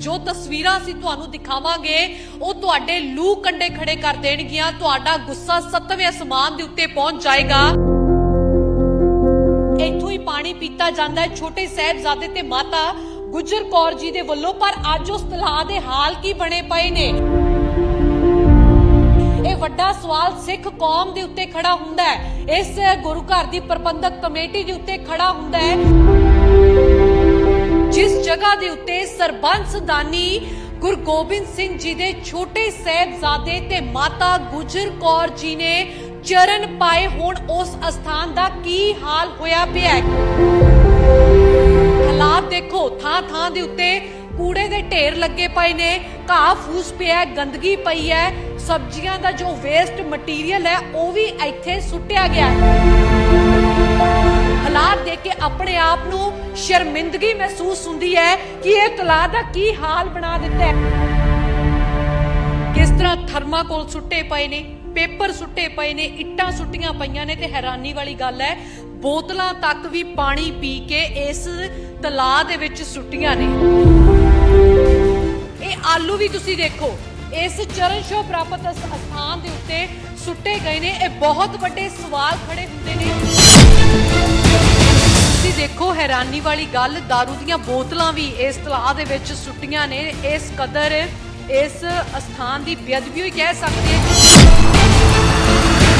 ਜੋ ਤਸਵੀਰਾਂ ਅਸੀਂ ਤੁਹਾਨੂੰ ਦਿਖਾਵਾਂਗੇ, ਉਹ ਤੁਹਾਡੇ ਲੂ ਕੰਡੇ ਖੜੇ ਕਰ ਦੇਣਗੀਆਂ, ਤੁਹਾਡਾ ਗੁੱਸਾ ਸੱਤਵੇਂ ਅਸਮਾਨ ਦੇ ਉੱਤੇ ਪਹੁੰਚ ਜਾਏਗਾ। ਇੱਥੋਂ ਹੀ ਪਾਣੀ ਪੀਤਾ ਜਾਂਦਾ ਹੈ, ਛੋਟੇ ਸਾਹਿਬਜ਼ਾਦੇ ਤੇ ਮਾਤਾ ਗੁਜਰ ਕੌਰ ਜੀ ਦੇ ਵੱਲੋਂ, ਪਰ ਅੱਜ ਉਸ ਤਲਾਅ ਦੇ ਹਾਲ ਕੀ ਬਣੇ ਪਏ ਨੇ? ਇਹ ਵੱਡਾ ਸਵਾਲ ਸਿੱਖ ਕੌਮ ਦੇ ਉੱਤੇ ਖੜਾ ਹੁੰਦਾ ਹੈ। ਇਸ ਗੁਰੂ ਘਰ ਦੀ ਪ੍ਰਬੰਧਕ ਕਮੇਟੀ ਦੇ ਉੱਤੇ ਖੜਾ ਹੁੰਦਾ ਹੈ। ਜਿਸ ਜਗ੍ਹਾ ਦੇ ਉੱਤੇ ਸਰਬੰਸ ਦਾਨੀ ਗੁਰੂ ਗੋਬਿੰਦ ਸਿੰਘ ਜੀ ਦੇ ਛੋਟੇ ਸਹਿਬਜ਼ਾਦੇ ਤੇ ਮਾਤਾ ਗੁਜਰ ਕੌਰ ਜੀ ਨੇ ਚਰਨ ਪਾਏ ਹੁਣ, ਉਸ ਅਸਥਾਨ ਦਾ ਕੀ ਹਾਲ ਹੋਇਆ ਪਿਆ ਹੈ? ਹਾਲਾਤ ਦੇਖੋ ਥਾਂ ਥਾਂ ਦੇ ਉੱਤੇ ਕੂੜੇ ਦੇ ਢੇਰ ਲੱਗੇ ਪਏ ਨੇ, ਘਾਹ ਫੂਸ ਪਿਆ ਗੰਦਗੀ ਪਈ ਹੈ, ਸਬਜ਼ੀਆਂ ਦਾ ਜੋ ਵੇਸਟ ਮਟੀਰੀਅਲ ਹੈ, ਉਹ ਵੀ ਇੱਥੇ ਸੁੱਟਿਆ ਗਿਆ ਹੈ। ਹਾਲਾਤ ਦੇਖ ਕੇ ਆਪਣੇ ਆਪ ਨੂੰ ਸ਼ਰਮਿੰਦਗੀ ਮਹਿਸੂਸ ਹੁੰਦੀ ਹੈ ਕਿ ਇਹ ਤਲਾਅ ਦਾ ਕੀ ਹਾਲ ਬਣਾ ਦਿੱਤਾ ਹੈ। ਕਿਸ ਤਰ੍ਹਾਂ ਥਰਮਾਕੋਲ ਸੁੱਟੇ ਪਏ ਨੇ, ਪੇਪਰ ਸੁੱਟੇ ਪਏ ਨੇ, ਇੱਟਾਂ ਸੁੱਟੀਆਂ ਪਈਆਂ ਨੇ ਤੇ ਹੈਰਾਨੀ ਵਾਲੀ ਗੱਲ ਹੈ, ਬੋਤਲਾਂ ਤੱਕ ਵੀ ਪਾਣੀ ਪੀ ਕੇ ਇਸ ਤਲਾਅ ਦੇ ਵਿੱਚ ਸੁੱਟੀਆਂ ਨੇ। ਇਹ ਆਲੂ ਵੀ ਤੁਸੀਂ ਦੇਖੋ, ਇਸ ਚਰਨ ਛੋਹ ਪ੍ਰਾਪਤ ਅਸ- ਅਸਥਾਨ ਦੇ ਉੱਤੇ ਸੁੱਟੇ ਗਏ ਨੇ, ਇਹ ਬਹੁਤ ਵੱਡੇ ਸਵਾਲ ਖੜੇ ਹੁੰਦੇ ਨੇ। ਤੁਸੀਂ ਦੇਖੋ ਹੈਰਾਨੀ ਵਾਲੀ ਗੱਲ दारू ਦੀਆਂ ਬੋਤਲਾਂ ਵੀ ਇਸ ਤਲਾਅ ਦੇ ਵਿੱਚ ਸੁੱਟੀਆਂ ਨੇ। ਇਸ ਕਦਰ, ਇਸ ਅਸਥਾਨ ਦੀ ਬੇਅਦਬੀ ਹੀ ਕਹਿ ਸਕਦੇ ਹਾਂ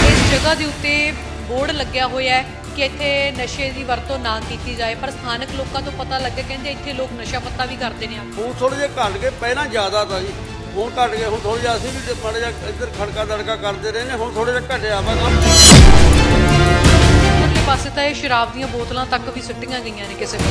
ਇਸ ਜਗ੍ਹਾ ਦੇ ਉੱਤੇ ਬੋਰਡ ਲੱਗਿਆ ਹੋਇਆ ਹੈ ਕਿ ਇੱਥੇ ਨਸ਼ੇ ਦੀ ਵਰਤੋਂ ਨਾ ਕੀਤੀ ਜਾਏ। ਪਰ ਸਥਾਨਕ ਲੋਕਾਂ ਤੋਂ ਪਤਾ ਲੱਗੇ ਕਹਿੰਦੇ ਇੱਥੇ ਲੋਕ ਨਸ਼ਾ ਪੱਤਾ ਵੀ ਕਰਦੇ ਨੇ ਹੁਣ ਥੋੜੇ ਜਿਹਾ ਘਟ ਗਏ, ਪਹਿਲਾਂ ਜ਼ਿਆਦਾ ਤਾਂ ਜੀ। ਹੁਣ ਘਟ ਗਏ, ਹੁਣ ਥੋੜਾ ਜਿਹਾ ਅਸੀਂ ਵੀ ਮਾੜਾ ਜਿਹਾ ਇੱਧਰ ਖੜਕਾ ਦੜਕਾ ਕਰਦੇ ਰਹੇ ਨੇ, ਹੁਣ ਥੋੜਾ ਜਿਹਾ ਘਟਿਆ ਵਾ ਕੰਮ। ਪਾਸੇ ਤਾਂ ਇਹ ਸ਼ਰਾਬ ਦੀਆਂ ਬੋਤਲਾਂ ਤੱਕ ਵੀ ਸੁੱਟੀਆਂ ਗਈਆਂ ਨੇ ਕਿਸੇ ਕੋਲ।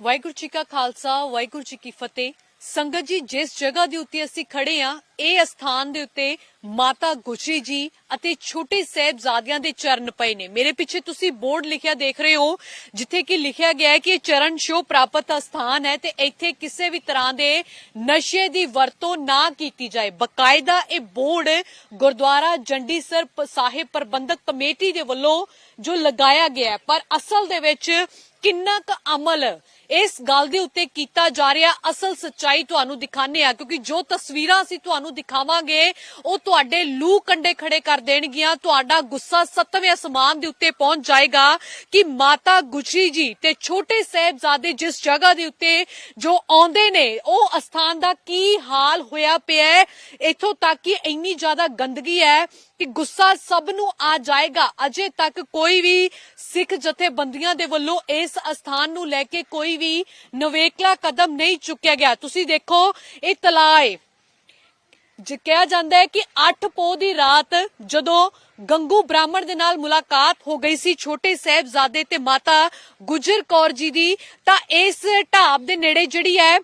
ਵਾਹਿਗੁਰੂ ਜੀ ਕਾ ਖਾਲਸਾ, ਵਾਹਿਗੁਰੂ ਜੀ ਕੀ ਫਤਿਹ। ਸੰਗਤ ਜੀ, ਜਿਸ ਜਗ੍ਹਾ ਦੇ ਉੱਤੇ ਅਸੀਂ ਖੜੇ ਆ ਇਹ ਅਸਥਾਨ ਦੇ ਉੱਤੇ ਮਾਤਾ ਗੁਜਰੀ ਜੀ ਅਤੇ ਛੋਟੇ ਸਾਹਿਬਜ਼ਾਦਿਆਂ ਦੇ ਚਰਨ ਪਏ ਨੇ। ਮੇਰੇ ਪਿੱਛੇ ਤੁਸੀਂ ਬੋਰਡ ਲਿਖਿਆ ਦੇਖ ਰਹੇ ਹੋ, ਜਿੱਥੇ ਕਿ ਲਿਖਿਆ ਗਿਆ ਹੈ ਕਿ ਇਹ ਚਰਨ ਸ਼ੋ ਪ੍ਰਾਪਤ ਅਸਥਾਨ ਹੈ ਤੇ ਇੱਥੇ ਕਿਸੇ ਵੀ ਤਰ੍ਹਾਂ ਦੇ ਨਸ਼ੇ ਦੀ ਵਰਤੋਂ ਨਾ ਕੀਤੀ ਜਾਏ। ਬਕਾਇਦਾ ਇਹ ਬੋਰਡ ਗੁਰਦੁਆਰਾ ਜੰਡੀਸਰ ਪ- ਸਾਹਿਬ ਪ੍ਰਬੰਧਕ ਕਮੇਟੀ ਦੇ ਵੱਲੋਂ ਜੋ ਲਗਾਇਆ ਗਿਆ ਪਰ ਅਸਲ ਦੇ ਵਿੱਚ ਕਿੰਨਾ ਕੁ ਅਮਲ ਇਸ ਗੱਲ ਦੇ ਉੱਤੇ ਕੀਤਾ ਜਾ ਰਿਹਾ ਅਸਲ ਸੱਚਾਈ ਤੁਹਾਨੂੰ ਦਿਖਾਣੇ ਆ ਕਿਉਂਕਿ ਜੋ ਤਸਵੀਰਾਂ ਅਸੀਂ ਤੁਹਾਨੂੰ ਦਿਖਾਵਾਂਗੇ, ਉਹ ਤੁਹਾਡੇ ਲੂ ਕੰਡੇ ਖੜੇ ਕਰ ਦੇਣਗੀਆਂ। ਤੁਹਾਡਾ ਗੁੱਸਾ ਸੱਤਵੇਂ ਅਸਮਾਨ ਦੇ ਉੱਤੇ ਪਹੁੰਚ ਜਾਏਗਾ ਕਿ ਮਾਤਾ ਗੁਜਰੀ ਜੀ ਤੇ ਛੋਟੇ ਸਾਹਿਬਜ਼ਾਦੇ ਜਿਸ ਜਗ੍ਹਾ ਦੇ ਉੱਤੇ ਜੋ ਆਉਂਦੇ ਨੇ, ਉਹ ਅਸਥਾਨ ਦਾ ਕੀ ਹਾਲ ਹੋਇਆ ਪਿਆ ਹੈ? ਇੱਥੋਂ ਤੱਕ ਕਿ ਇੰਨੀ ਜ਼ਿਆਦਾ ਗੰਦਗੀ ਹੈ ਕਿ ਗੁੱਸਾ ਸਭ ਨੂੰ ਆ ਜਾਏਗਾ। ਅਜੇ ਤੱਕ ਕੋਈ ਵੀ ਸਿੱਖ ਜਥੇਬੰਦੀਆਂ ਦੇ ਵੱਲੋਂ ਇਸ ਅਸਥਾਨ ਨੂੰ ਲੈ ਕੇ ਕੋਈ ਵੀ ਨਵੇਕਲਾ ਕਦਮ ਨਹੀਂ ਚੁੱਕਿਆ ਗਿਆ। ਤੁਸੀਂ ਦੇਖੋ, ਇਹ ਤਲਾਅ ਹੈ ਜੇ ਕਿਹਾ ਜਾਂਦਾ ਹੈ ਕਿ 8 ਪੋ ਦੀ ਰਾਤ ਜਦੋਂ ਗੰਗੂ ਬ੍ਰਾਹਮਣ ਦੇ ਨਾਲ ਮੁਲਾਕਾਤ ਹੋ ਗਈ ਸੀ ਛੋਟੇ ਸਾਹਿਬਜ਼ਾਦੇ ਤੇ ਮਾਤਾ ਗੁਜਰ ਕੌਰ ਜੀ ਦੀ, ਤਾਂ ਇਸ ਢਾਬ ਦੇ ਨੇੜੇ ਜਿਹੜੀ ਹੈ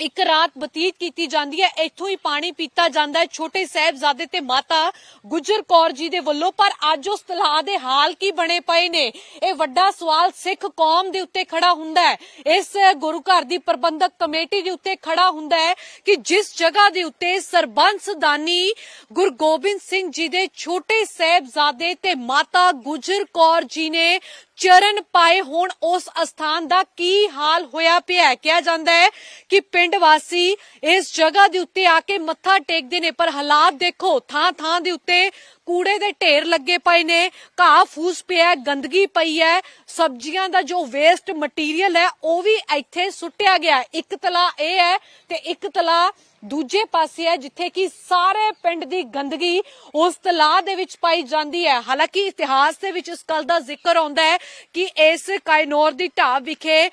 ਇੱਕ ਰਾਤ ਬਤੀਤ ਕੀਤੀ ਜਾਂਦੀ ਹੈ, ਇੱਥੋਂ ਹੀ ਪਾਣੀ ਪੀਤਾ ਜਾਂਦਾ ਹੈ। ਛੋਟੇ ਸਾਹਿਬਜ਼ਾਦੇ ਤੇ ਮਾਤਾ ਗੁਜਰ ਕੌਰ ਜੀ ਦੇ ਵੱਲੋਂ, ਪਰ ਅੱਜ ਉਸ ਤਲਾਅ ਦੇ ਹਾਲ ਕੀ ਬਣੇ ਪਏ ਨੇ? ਇਹ ਵੱਡਾ ਸਵਾਲ ਸਿੱਖ ਕੌਮ ਦੇ ਉੱਤੇ ਖੜਾ ਹੁੰਦਾ ਹੈ। ਇਸ ਗੁਰੂ ਘਰ ਦੀ ਪ੍ਰਬੰਧਕ ਕਮੇਟੀ ਦੇ ਉੱਤੇ ਖੜਾ ਹੁੰਦਾ ਹੈ ਕਿ ਜਿਸ ਜਗ੍ਹਾ ਦੇ ਉੱਤੇ ਸਰਬੰਸਦਾਨੀ ਗੁਰੂ ਗੋਬਿੰਦ ਸਿੰਘ ਜੀ ਦੇ ਛੋਟੇ ਸਾਹਿਬਜ਼ਾਦੇ ਤੇ ਮਾਤਾ ਗੁਜਰ ਕੌਰ ਜੀ ਨੇ ਚਰਨ ਪਾਏ ਹੁਣ ਉਸ ਅਸਥਾਨ ਦਾ ਕੀ ਹਾਲ ਹੋਇਆ ਪਿਆ ਹੈ? ਕਿਹਾ ਜਾਂਦਾ ਹੈ ਕਿ ਪਿੰਡ ਵਾਸੀ ਇਸ ਜਗ੍ਹਾ ਦੇ ਉੱਤੇ ਆ ਕੇ ਮੱਥਾ ਟੇਕਦੇ ਨੇ, ਪਰ ਹਾਲਾਤ ਦੇਖੋ ਥਾਂ ਥਾਂ ਦੇ ਉੱਤੇ ਕੂੜੇ ਦੇ ਢੇਰ ਲੱਗੇ ਪਏ ਨੇ, ਘਾਹ ਫੂਸ ਪਿਆ ਗੰਦਗੀ ਪਈ ਹੈ, ਸਬਜ਼ੀਆਂ ਦਾ ਜੋ ਵੇਸਟ ਮਟੀਰੀਅਲ ਹੈ, ਉਹ ਵੀ ਇੱਥੇ ਸੁੱਟਿਆ ਗਿਆ ਇੱਕ ਤਲਾ ਇਹ ਹੈ ਤੇ ਇੱਕ ਤਲਾ ਦੂਜੇ ਪਾਸੇ ਹੈ, ਜਿੱਥੇ ਕਿ ਸਾਰੇ ਪਿੰਡ ਦੀ ਗੰਦਗੀ ਉਸ ਤਲਾਅ ਦੇ ਵਿੱਚ ਪਾਈ ਜਾਂਦੀ ਹੈ। ਹਾਲਾਂਕਿ ਇਤਿਹਾਸ ਦੇ ਵਿੱਚ ਇਸ ਗੱਲ ਦਾ ਜ਼ਿਕਰ ਆਉਂਦਾ ਹੈ ਕਿ ਇਸ ਕਾਇਨੌਰ ਦੀ ਢਾਬ ਵਿਖੇ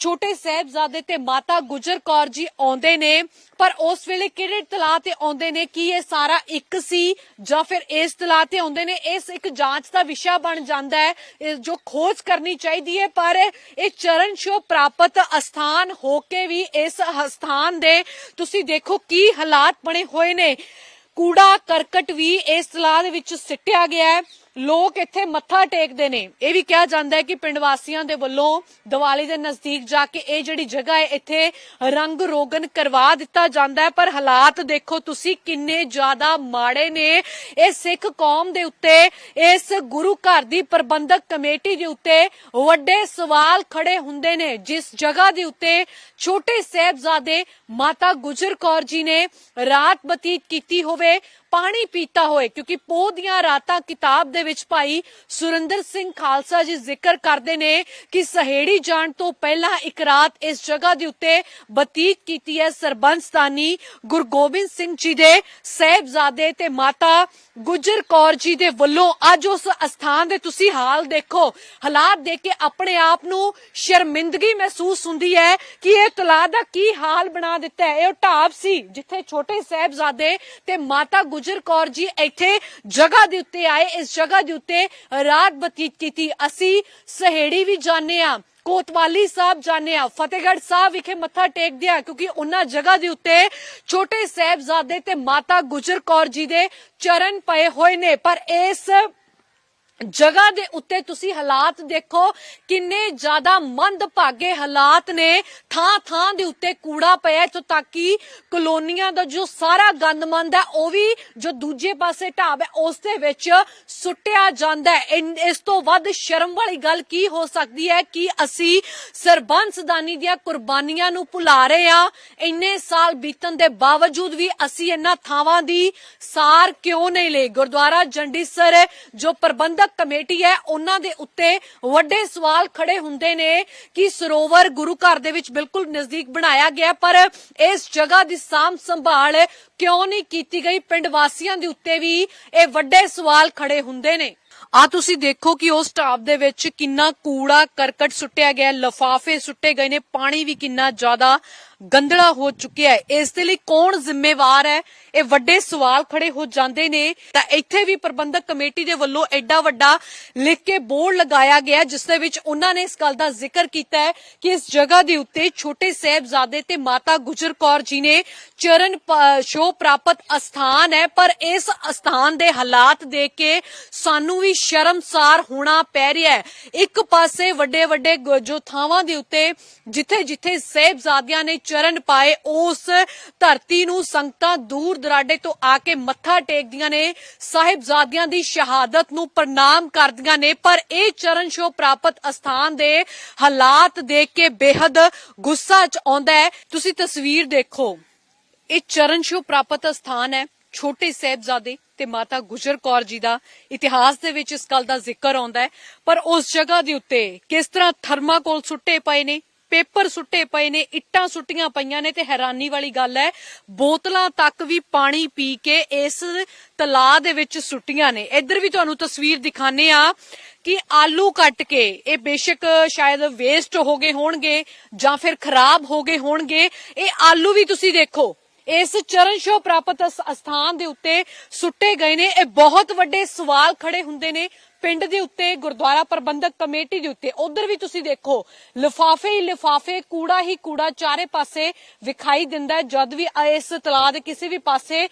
ਛੋਟੇ ਸਾਹਿਬਜ਼ਾਦੇ ਤੇ ਮਾਤਾ ਗੁਜਰ ਕੌਰ ਜੀ ਆਉਂਦੇ ਨੇ, ਪਰ ਉਸ ਵੇਲੇ ਕਿਹੜੇ ਤਲਾਅ ਤੇ ਆਉਂਦੇ ਨੇ? ਕੀ ਇਹ ਸਾਰਾ ਇੱਕ ਸੀ ਜਾਂ ਫਿਰ ਇਸ ਤਲਾਅ ਤੇ ਆਉਂਦੇ ਨੇ? ਇਸ ਇੱਕ ਜਾਂਚ ਦਾ ਵਿਸ਼ਾ ਬਣ ਜਾਂਦਾ ਹੈ ਜੋ ਖੋਜ ਕਰਨੀ ਚਾਹੀਦੀ ਹੈ, ਪਰ ਇਹ ਚਰਨ ਛੋਹ ਪ੍ਰਾਪਤ ਅਸਥਾਨ ਹੋ ਕੇ ਵੀ ਇਸ ਅਸਥਾਨ ਦੇ ਤੁਸੀਂ ਦੇਖੋ ਕੀ ਹਾਲਾਤ ਬਣੇ ਹੋਏ ਨੇ। ਕੂੜਾ ਕਰਕਟ ਵੀ ਇਸ ਤਲਾਅ ਦੇ ਵਿੱਚ ਸਿੱਟਿਆ ਗਿਆ ਹੈ। ਲੋਕ ਇੱਥੇ ਮੱਥਾ ਟੇਕਦੇ ਨੇ। ਇਹ ਵੀ ਕਿਹਾ ਜਾਂਦਾ ਹੈ ਕਿ ਪਿੰਡ ਵਾਸੀਆਂ ਦੇ ਵੱਲੋਂ ਦੀਵਾਲੀ ਦੇ ਨਜ਼ਦੀਕ ਜਾ ਕੇ ਇਹ ਜਿਹੜੀ ਜਗ੍ਹਾ ਹੈ, ਇੱਥੇ ਰੰਗ ਰੋਗਨ ਕਰਵਾ ਦਿੱਤਾ ਜਾਂਦਾ ਹੈ। ਪਰ ਹਾਲਾਤ ਦੇਖੋ ਤੁਸੀਂ ਕਿੰਨੇ ਜ਼ਿਆਦਾ ਮਾੜੇ ਨੇ। ਇਹ ਸਿੱਖ ਕੌਮ ਦੇ ਉੱਤੇ, ਇਸ ਗੁਰੂ ਘਰ ਦੀ ਪ੍ਰਬੰਧਕ ਕਮੇਟੀ ਦੇ ਉੱਤੇ ਵੱਡੇ ਸਵਾਲ ਖੜੇ ਹੁੰਦੇ ਨੇ। ਜਿਸ ਜਗ੍ਹਾ ਦੇ ਉੱਤੇ ਛੋਟੇ ਸਾਹਿਬਜ਼ਾਦੇ ਮਾਤਾ ਗੁਜਰ ਕੌਰ ਜੀ ਨੇ ਰਾਤ ਬਤੀਤ ਕੀਤੀ ਹੋਵੇ ਪਾਣੀ ਪੀਤਾ ਹੋਏ, ਕਿਉਂਕਿ ਪੋਹ ਦੀਆਂ ਰਾਤਾਂ ਕਿਤਾਬ ਦੇ ਵਿੱਚ ਭਾਈ ਸੁਰਿੰਦਰ ਸਿੰਘ ਖਾਲਸਾ ਜੀ ਜ਼ਿਕਰ ਕਰਦੇ ਨੇ ਕਿ ਸਹੇੜੀ ਜਾਣ ਤੋਂ ਪਹਿਲਾਂ ਇੱਕ ਰਾਤ ਇਸ ਜਗ੍ਹਾ ਦੇ ਉੱਤੇ ਬਤੀਤ ਕੀਤੀ ਹੈ ਸਰਬੰਸਤਾਨੀ ਗੁਰੂ ਗੋਬਿੰਦ ਸਿੰਘ ਜੀ ਦੇ ਸਹਿਬਜ਼ਾਦੇ ਤੇ ਮਾਤਾ ਗੁਜਰ ਕੌਰ ਜੀ ਦੇ ਵੱਲੋਂ ਅੱਜ ਉਸ ਅਸਥਾਨ ਦੇ ਤੁਸੀਂ ਹਾਲ ਦੇਖੋ। ਹਾਲਾਤ ਦੇਖ ਕੇ ਆਪਣੇ ਆਪ ਨੂੰ ਸ਼ਰਮਿੰਦਗੀ ਮਹਿਸੂਸ ਹੁੰਦੀ ਹੈ ਕਿ ਇਹ ਤਲਾ ਦਾ ਕੀ ਹਾਲ ਬਣਾ ਦਿੱਤਾ ਹੈ। ਇਹ ਢਾਬ ਸੀ ਜਿੱਥੇ ਛੋਟੇ ਸਾਹਿਬਜ਼ਾਦੇ ਤੇ ਮਾਤਾ ਗੁਜਰ ਕੌਰ ਜੀ ਇੱਥੇ ਜਗ੍ਹਾ ਦੇ ਉੱਤੇ ਆਏ। ਇਸ ਜਗ੍ਹਾ ਦੇ ਉੱਤੇ ਰਾਤ ਬਤੀਤ ਕੀਤੀ। ਅਸੀਂ ਸਹੇੜੀ ਵੀ ਜਾਣੇ ਆ, ਕੋਤਵਾਲੀ ਸਾਹਿਬ ਜਾਣੇ ਆ, ਫਤਿਹਗੜ੍ਹ ਸਾਹਿਬ ਵਿਖੇ ਮੱਥਾ ਟੇਕਦੇ ਆ, ਕਿਉਂਕਿ ਉਹਨਾਂ ਜਗ੍ਹਾ ਦੇ ਉੱਤੇ ਛੋਟੇ ਸਾਹਿਬਜ਼ਾਦੇ ਤੇ ਮਾਤਾ ਗੁਜਰ ਕੌਰ ਜੀ ਦੇ ਚਰਨ ਪਏ ਹੋਏ ਨੇ। ਪਰ ਇਸ ਜਗ੍ਹਾ ਦੇ ਉੱਤੇ ਤੁਸੀਂ ਹਾਲਾਤ ਦੇਖੋ, ਕਿੰਨੇ ਜ਼ਿਆਦਾ ਮੰਦਭਾਗੇ ਹਾਲਾਤ ਨੇ। ਥਾਂ ਥਾਂ ਦੇ ਉੱਤੇ ਕੂੜਾ ਪਿਆ ਇੱਥੋਂ ਤੱਕ ਕਿ ਕਲੋਨੀਆਂ ਦਾ ਜੋ ਸਾਰਾ ਗੰਦਮੰਦ ਹੈ, ਉਹ ਵੀ ਜੋ ਦੂਜੇ ਪਾਸੇ ਢਾਬ ਹੈ, ਉਸ ਦੇ ਵਿੱਚ ਸੁੱਟਿਆ ਜਾਂਦਾ ਹੈ। ਇਸ ਤੋਂ ਵੱਧ ਸ਼ਰਮ ਵਾਲੀ ਗੱਲ ਕੀ ਹੋ ਸਕਦੀ ਹੈ ਕਿ ਅਸੀਂ ਸਰਬੰਸਦਾਨੀ ਦੀਆਂ ਕੁਰਬਾਨੀਆਂ ਨੂੰ ਭੁਲਾ ਰਹੇ ਹਾਂ? ਇੰਨੇ ਸਾਲ ਬੀਤਣ ਦੇ ਬਾਵਜੂਦ ਵੀ ਅਸੀਂ ਇਹਨਾਂ ਥਾਵਾਂ ਦੀ ਸਾਰ ਕਿਉਂ ਨਹੀਂ ਲਈ? ਗੁਰਦੁਆਰਾ ਜੰਡੀਸਰ ਜੋ ਪ੍ਰਬੰਧਕ ਕਮੇਟੀ ਹੈ, ਉਹਨਾਂ ਦੇ ਉੱਤੇ ਵੱਡੇ ਸਵਾਲ ਖੜੇ ਹੁੰਦੇ ਨੇ ਕਿ ਸਰੋਵਰ ਗੁਰੂ ਘਰ ਦੇ ਵਿੱਚ ਬਿਲਕੁਲ ਨਜ਼ਦੀਕ ਬਣਾਇਆ ਗਿਆ, ਪਰ ਇਸ ਜਗ੍ਹਾ ਦੀ ਸਾਂਭ ਸੰਭਾਲ ਕਿਉਂ ਨਹੀਂ ਕੀਤੀ ਗਈ? ਪਿੰਡ ਵਾਸੀਆਂ ਦੇ ਉੱਤੇ ਵੀ ਇਹ ਵੱਡੇ ਸਵਾਲ ਖੜੇ ਹੁੰਦੇ ਨੇ। ਆ ਤੁਸੀਂ ਦੇਖੋ ਕਿ ਉਸ ਟਾਪ ਦੇ ਵਿੱਚ ਕਿੰਨਾ ਕੂੜਾ ਕਰਕਟ ਸੁੱਟਿਆ ਗਿਆ, ਲਫਾਫੇ ਸੁੱਟੇ ਗਏ ਨੇ, ਪਾਣੀ ਵੀ ਕਿੰਨਾ ਜ਼ਿਆਦਾ ਗੰਦਲਾ ਹੋ ਚੁੱਕਿਆ ਹੈ। ਇਸ ਦੇ ਲਈ ਕੌਣ ਜ਼ਿੰਮੇਵਾਰ ਹੈ? ਇਹ ਵੱਡੇ ਸਵਾਲ ਖੜੇ ਹੋ ਜਾਂਦੇ ਨੇ। ਤਾਂ ਇੱਥੇ ਵੀ ਪ੍ਰਬੰਧਕ ਕਮੇਟੀ ਦੇ ਵੱਲੋਂ ਐਡਾ ਵੱਡਾ ਲਿਖ ਕੇ ਬੋਰਡ ਲਗਾਇਆ ਗਿਆ, ਜਿਸ ਦੇ ਵਿੱਚ ਉਹਨਾਂ ਨੇ ਇਸ ਗੱਲ ਦਾ ਜ਼ਿਕਰ ਕੀਤਾ ਹੈ ਕਿ ਇਸ ਜਗ੍ਹਾ ਦੇ ਉੱਤੇ ਛੋਟੇ ਸਾਹਿਬਜ਼ਾਦੇ ਤੇ ਮਾਤਾ ਗੁਜਰ ਕੌਰ ਜੀ ਨੇ ਚਰਨ ਸ਼ੋ ਪ੍ਰਾਪਤ ਅਸਥਾਨ ਹੈ। ਪਰ ਇਸ ਅਸਥਾਨ ਦੇ ਹਾਲਾਤ ਦੇਖ ਕੇ ਸਾਨੂੰ ਵੀ ਸ਼ਰਮਸਾਰ ਹੋਣਾ ਪੈ ਰਿਹਾ ਹੈ। ਇੱਕ ਪਾਸੇ ਵੱਡੇ ਵੱਡੇ ਜੋ ਥਾਵਾਂ ਦੇ ਉੱਤੇ ਜਿੱਥੇ ਜਿੱਥੇ ਸਾਹਿਬਜ਼ਾਦਿਆਂ ਨੇ ਚਰਨ ਪਾਏ, ਉਸ ਧਰਤੀ ਨੂੰ ਸੰਗਤਾਂ ਦੂਰ ਦਰਾਡੇ ਤੋਂ ਆ ਕੇ ਮੱਥਾ ਟੇਕਦੀਆਂ ਨੇ, ਸਾਹਿਬਜ਼ਾਦਿਆਂ ਦੀ ਸ਼ਹਾਦਤ ਨੂੰ ਪ੍ਰਣਾਮ ਕਰਦੀਆਂ ਨੇ, ਪਰ ਇਹ ਚਰਨ ਛੋਹ ਪ੍ਰਾਪਤ ਅਸਥਾਨ ਦੇ ਹਾਲਾਤ ਦੇਖ ਕੇ ਬੇहद ਗੁੱਸਾ ਚ ਆਉਂਦਾ ਹੈ। ਤੁਸੀਂ ਤਸਵੀਰ ਦੇਖੋ, ਇਹ ਚਰਨ ਛੋਹ ਪ੍ਰਾਪਤ ਅਸਥਾਨ ਹੈ, ਛੋਟੇ ਸਾਹਿਬਜ਼ਾਦੇ ਤੇ ਮਾਤਾ ਗੁਜਰ ਕੌਰ ਜੀ ਦਾ ਇਤਿਹਾਸ ਦੇ ਵਿੱਚ ਇਸ ਗੱਲ ਦਾ ਜ਼ਿਕਰ ਆਉਂਦਾ ਹੈ। ਪਰ ਉਸ ਜਗ੍ਹਾ ਦੇ ਉੱਤੇ ਕਿਸ ਤਰ੍ਹਾਂ ਥਰਮਾਕੋਲ ਸੁੱਟੇ ਪਏ ਨੇ ਪੇਪਰ ਸੁੱਟੇ ਪਏ ਨੇ, ਇੱਟਾਂ ਸੁੱਟੀਆਂ ਪਈਆਂ ਨੇ ਤੇ ਹੈਰਾਨੀ ਵਾਲੀ ਗੱਲ ਹੈ, ਬੋਤਲਾਂ ਤੱਕ ਵੀ ਪਾਣੀ ਪੀ ਕੇ ਇਸ ਤਲਾਅ ਦੇ ਵਿੱਚ ਸੁੱਟੀਆਂ ਨੇ। ਇੱਧਰ ਵੀ ਤੁਹਾਨੂੰ ਤਸਵੀਰ ਦਿਖਾਣੇ ਆ ਕਿ ਆਲੂ ਕੱਟ ਕੇ ਇਹ ਬੇਸ਼ੱਕ ਸ਼ਾਇਦ ਵੇਸਟ ਹੋ ਗਏ ਹੋਣਗੇ ਜਾਂ ਫਿਰ ਖਰਾਬ ਹੋ ਗਏ ਹੋਣਗੇ। ਇਹ ਆਲੂ ਵੀ ਤੁਸੀਂ ਦੇਖੋ, ਇਸ ਚਰਨ ਸ਼ੋ ਪ੍ਰਾਪਤ ਅਸ- ਅਸਥਾਨ ਦੇ ਉੱਤੇ ਸੁੱਟੇ ਗਏ ਨੇ। ਇਹ ਬਹੁਤ ਵੱਡੇ ਸਵਾਲ ਖੜੇ ਹੁੰਦੇ ਨੇ ਪਿੰਡ ਦੇ ਉੱਤੇ, ਗੁਰਦੁਆਰਾ ਪ੍ਰਬੰਧਕ ਕਮੇਟੀ ਦੇ ਉੱਤੇ, ਉਧਰ ਵੀ ਤੁਸੀਂ ਦੇਖੋ, ਲਿਫਾਫੇ ਹੀ ਲਿਫਾਫੇ, ਕੂੜਾ ਹੀ ਕੂੜਾ ਚਾਰੇ ਪਾਸੇ ਵਿਖਾਈ ਦਿੰਦਾ ਹੈ। ਜਦ ਵੀ ਇਸ ਤਲਾਅ ਕਿਸੇ ਵੀ ਪਾਸੇ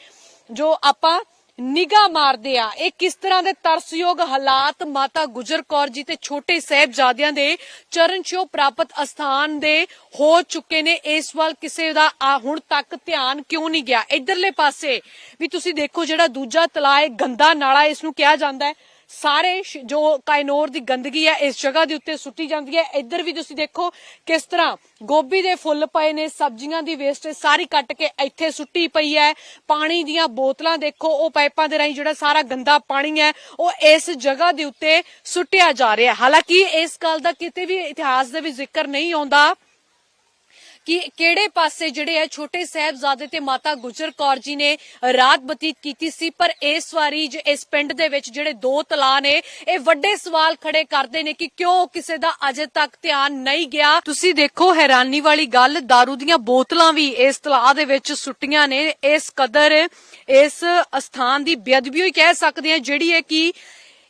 ਜੋ ਆਪਾਂ ਨਿਗਾਹ ਮਾਰਦੇ ਆ, ਇਹ ਕਿਸ ਤਰ੍ਹਾਂ ਦੇ ਤਰਸਯੋਗ ਹਾਲਾਤ ਮਾਤਾ ਗੁਜਰ ਕੌਰ ਜੀ ਤੇ ਛੋਟੇ ਸਾਹਿਬਜ਼ਾਦਿਆਂ ਦੇ ਚਰਨ ਛੋਹ ਪ੍ਰਾਪਤ ਅਸਥਾਨ ਦੇ ਹੋ ਚੁੱਕੇ ਨੇ, ਇਸ ਵੱਲ ਕਿਸੇ ਦਾ ਹੁਣ ਤੱਕ ਧਿਆਨ ਕਿਉਂ ਨਹੀਂ ਗਿਆ? ਇਧਰਲੇ ਪਾਸੇ ਵੀ ਤੁਸੀਂ ਦੇਖੋ ਜਿਹੜਾ ਦੂਜਾ ਤਲਾ ਹੈ, ਗੰਦਾ ਨਾਲਾ, ਇਸ ਨੂੰ ਕਿਹਾ ਜਾਂਦਾ ਹੈ। ਸਾਰੇ ਜੋ ਕਾਇਨੋਰ ਦੀ ਗੰਦਗੀ ਹੈ, ਇਸ ਜਗ੍ਹਾ ਦੇ ਉੱਤੇ ਸੁੱਟੀ ਜਾਂਦੀ ਹੈ। ਇੱਧਰ ਵੀ ਤੁਸੀਂ ਦੇਖੋ ਕਿਸ ਤਰ੍ਹਾਂ ਗੋਭੀ ਦੇ ਫੁੱਲ ਪਏ ਨੇ, ਸਬਜ਼ੀਆਂ ਦੀ ਵੇਸਟੇਜ ਸਾਰੀ ਕੱਟ ਕੇ ਇੱਥੇ ਸੁੱਟੀ ਪਈ ਹੈ। ਪਾਣੀ ਦੀਆਂ ਬੋਤਲਾਂ ਦੇਖੋ, ਉਹ ਪਾਈਪਾਂ ਦੇ ਰਾਹੀਂ ਜਿਹੜਾ ਸਾਰਾ ਗੰਦਾ ਪਾਣੀ ਹੈ, ਉਹ ਇਸ ਜਗ੍ਹਾ ਦੇ ਉੱਤੇ ਸੁੱਟਿਆ ਜਾ ਰਿਹਾ ਹਾਲਾਂਕਿ ਇਸ ਗੱਲ ਦਾ ਕਿਤੇ ਵੀ ਇਤਿਹਾਸ ਦੇ ਵਿੱਚ ਜ਼ਿਕਰ ਨਹੀਂ ਆਉਂਦਾ। ਕਿ ਕਿਹੜੇ ਪਾਸੇ ਜਿਹੜੇ ਹੈ ਛੋਟੇ ਸਾਹਿਬਜ਼ਾਦੇ ਤੇ ਮਾਤਾ ਗੁਜਰ ਕੌਰ ਜੀ ਨੇ ਰਾਤ ਬਤੀਤ ਕੀਤੀ ਸੀ, ਪਰ ਇਸ ਵਾਰੀ ਇਸ ਪਿੰਡ ਦੇ ਵਿੱਚ ਜਿਹੜੇ ਦੋ ਤਲਾ ਨੇ, ਇਹ ਵੱਡੇ ਸਵਾਲ ਖੜੇ ਕਰਦੇ ਨੇ ਕਿ ਕਿਉਂ ਕਿਸੇ ਦਾ ਅਜੇ ਤੱਕ ਧਿਆਨ ਨਹੀਂ ਗਿਆ। ਤੁਸੀਂ ਦੇਖੋ ਹੈਰਾਨੀ ਵਾਲੀ ਗੱਲ, दारू ਦੀਆਂ ਬੋਤਲਾਂ ਵੀ ਇਸ ਤਲਾ ਦੇ ਵਿੱਚ ਸੁੱਟੀਆਂ ਨੇ। ਇਸ ਕਦਰ, ਇਸ ਅਸਥਾਨ ਦੀ ਬੇਅਦਬੀ ਹੀ ਕਹਿ ਸਕਦੇ ਆ ਜਿਹੜੀ ਹੈ ਕਿ